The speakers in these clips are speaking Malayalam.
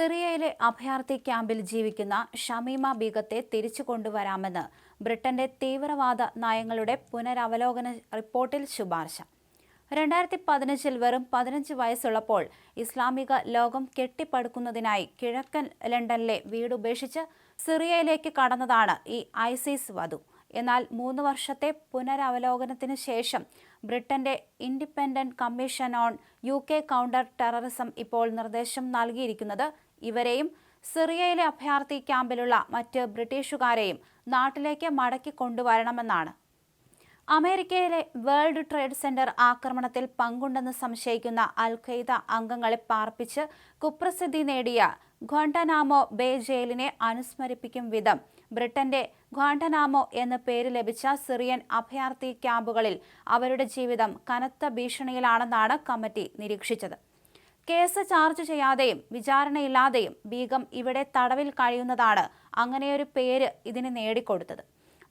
സിറിയയിലെ അഭയാർത്ഥി ക്യാമ്പിൽ ജീവിക്കുന്ന ഷമീമ ബീഗത്തെ തിരിച്ചു കൊണ്ടുവരാമെന്ന് ബ്രിട്ടന്റെ തീവ്രവാദ നയങ്ങളുടെ പുനരവലോകന റിപ്പോർട്ടിൽ ശുപാർശ. രണ്ടായിരത്തി പതിനഞ്ചിൽ വെറും പതിനഞ്ച് വയസ്സുള്ളപ്പോൾ ഇസ്ലാമിക ലോകം കെട്ടിപ്പടുക്കുന്നതിനായി കിഴക്കൻ ലണ്ടനിലെ വീടുപേക്ഷിച്ച് സിറിയയിലേക്ക് കടന്നതാണ് ഈ ഐസിസ് വധു. എന്നാൽ മൂന്ന് വർഷത്തെ പുനരവലോകനത്തിന് ശേഷം ബ്രിട്ടന്റെ independent commission on U K counter terrorism ഇപ്പോൾ നിർദ്ദേശം നൽകിയിരിക്കുന്നത് ഇവരെയും സിറിയയിലെ അഭയാർത്ഥി ക്യാമ്പിലുള്ള മറ്റ് ബ്രിട്ടീഷുകാരെയും നാട്ടിലേക്ക് മടക്കി കൊണ്ടുവരണമെന്നാണ്. അമേരിക്കയിലെ വേൾഡ് ട്രേഡ് സെന്റർ ആക്രമണത്തിൽ പങ്കുണ്ടെന്ന് സംശയിക്കുന്ന അൽ അംഗങ്ങളെ പാർപ്പിച്ച് കുപ്രസിദ്ധി നേടിയ ഗ്വാണ്ടനാമോ ബേ ജയിലിനെ അനുസ്മരിപ്പിക്കും വിധം. ബ്രിട്ടന്റെ ഗ്വാണ്ടനാമോ എന്ന പേര് ലഭിച്ച സിറിയൻ അഭയാർത്ഥി ക്യാമ്പുകളിൽ അവരുടെ ജീവിതം കനത്ത ഭീഷണിയിലാണെന്നാണ് കമ്മിറ്റി നിരീക്ഷിച്ചത്. കേസ് ചാർജ് ചെയ്യാതെയും വിചാരണയില്ലാതെയും ബീഗം ഇവിടെ തടവിൽ കഴിയുന്നതാണ് അങ്ങനെയൊരു പേര് ഇതിന് നേടിക്കൊടുത്തത്.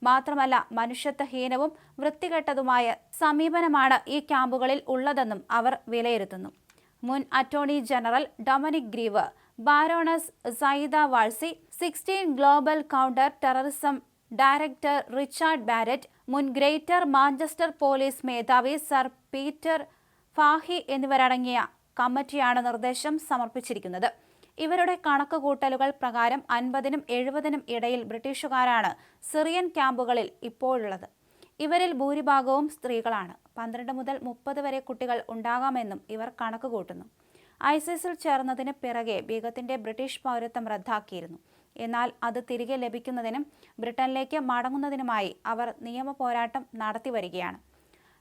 മാത്രമല്ല മനുഷ്യത്വഹീനവും വൃത്തികെട്ടതുമായ സമീപനമാണ് ഈ ക്യാമ്പുകളിൽ ഉള്ളതെന്നും അവർ വിലയിരുത്തുന്നു. മുൻ attorney general Dominic Grieve baroness Sayeeda Warsi sixteen global counter terrorism director Richard Barrett മുൻ ഗ്രേറ്റർ മാഞ്ചസ്റ്റർ പോലീസ് മേധാവി സർ പീറ്റർ ഫാഹി എന്നിവരടങ്ങിയ കമ്മിറ്റിയാണ് നിർദ്ദേശം സമർപ്പിച്ചിരിക്കുന്നത്. ഇവരുടെ കണക്കുകൂട്ടലുകൾ പ്രകാരം അൻപതിനും എഴുപതിനും ഇടയിൽ ബ്രിട്ടീഷുകാരാണ് സിറിയൻ ക്യാമ്പുകളിൽ ഇപ്പോഴുള്ളത്. ഇവരിൽ ഭൂരിഭാഗവും സ്ത്രീകളാണ്. പന്ത്രണ്ട് മുതൽ മുപ്പത് വരെ കുട്ടികൾ ഉണ്ടാകാമെന്നും ഇവർ കണക്ക് കൂട്ടുന്നു ഐസിസിൽ ചേർന്നതിന് പിറകെ ബീഗത്തിന്റെ ബ്രിട്ടീഷ് പൗരത്വം റദ്ദാക്കിയിരുന്നു. എന്നാൽ അത് തിരികെ ലഭിക്കുന്നതിനും ബ്രിട്ടനിലേക്ക് മടങ്ങുന്നതിനുമായി അവർ നിയമ പോരാട്ടം നടത്തി വരികയാണ്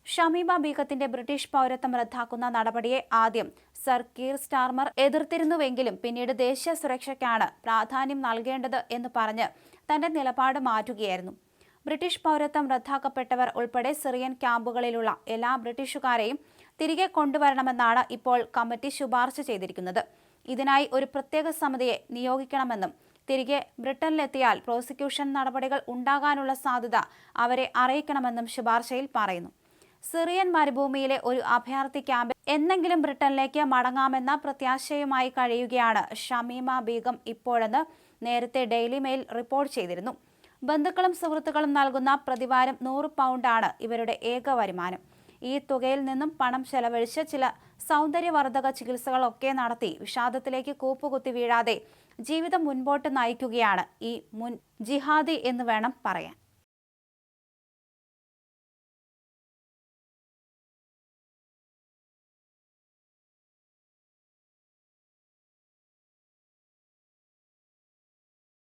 ഷമീമ ബീഗത്തിന്റെ ബ്രിട്ടീഷ് പൗരത്വം റദ്ദാക്കുന്ന നടപടിയെ ആദ്യം സർ കീർ സ്റ്റാർമർ എതിർത്തിരുന്നുവെങ്കിലും പിന്നീട് ദേശീയ സുരക്ഷയ്ക്കാണ് പ്രാധാന്യം നൽകേണ്ടത് എന്ന് പറഞ്ഞ് തന്റെ നിലപാട് മാറ്റുകയായിരുന്നു. ബ്രിട്ടീഷ് പൗരത്വം റദ്ദാക്കപ്പെട്ടവർ ഉൾപ്പെടെ സിറിയൻ ക്യാമ്പുകളിലുള്ള എല്ലാ ബ്രിട്ടീഷുകാരെയും തിരികെ കൊണ്ടുവരണമെന്നാണ് ഇപ്പോൾ കമ്മിറ്റി ശുപാർശ ചെയ്തിരിക്കുന്നത്. ഇതിനായി ഒരു പ്രത്യേക സമിതിയെ നിയോഗിക്കണമെന്നും തിരികെ ബ്രിട്ടനിലെത്തിയാൽ പ്രോസിക്യൂഷൻ നടപടികൾ ഉണ്ടാകാനുള്ള സാധ്യത അവരെ അറിയിക്കണമെന്നും ശുപാർശയിൽ പറയുന്നു. സിറിയൻ മരുഭൂമിയിലെ ഒരു അഭയാർത്ഥി ക്യാമ്പിൽ എന്നെങ്കിലും ബ്രിട്ടനിലേക്ക് മടങ്ങാമെന്ന പ്രത്യാശയുമായി കഴിയുകയാണ് ഷമീമ ബീഗം ഇപ്പോഴെന്ന് നേരത്തെ ഡെയിലി മെയിൽ റിപ്പോർട്ട് ചെയ്തിരുന്നു. ബന്ധുക്കളും സുഹൃത്തുക്കളും നൽകുന്ന പ്രതിവാരം നൂറ് പൗണ്ടാണ് ഇവരുടെ ഏക വരുമാനം. ഈ തുകയിൽ നിന്നും പണം ചെലവഴിച്ച് ചില സൗന്ദര്യവർദ്ധക ചികിത്സകളൊക്കെ നടത്തി വിഷാദത്തിലേക്ക് കൂപ്പുകുത്തി വീഴാതെ ജീവിതം മുൻപോട്ട് നയിക്കുകയാണ് ഈ മുൻ ജിഹാദി എന്ന് വേണം പറയാൻ.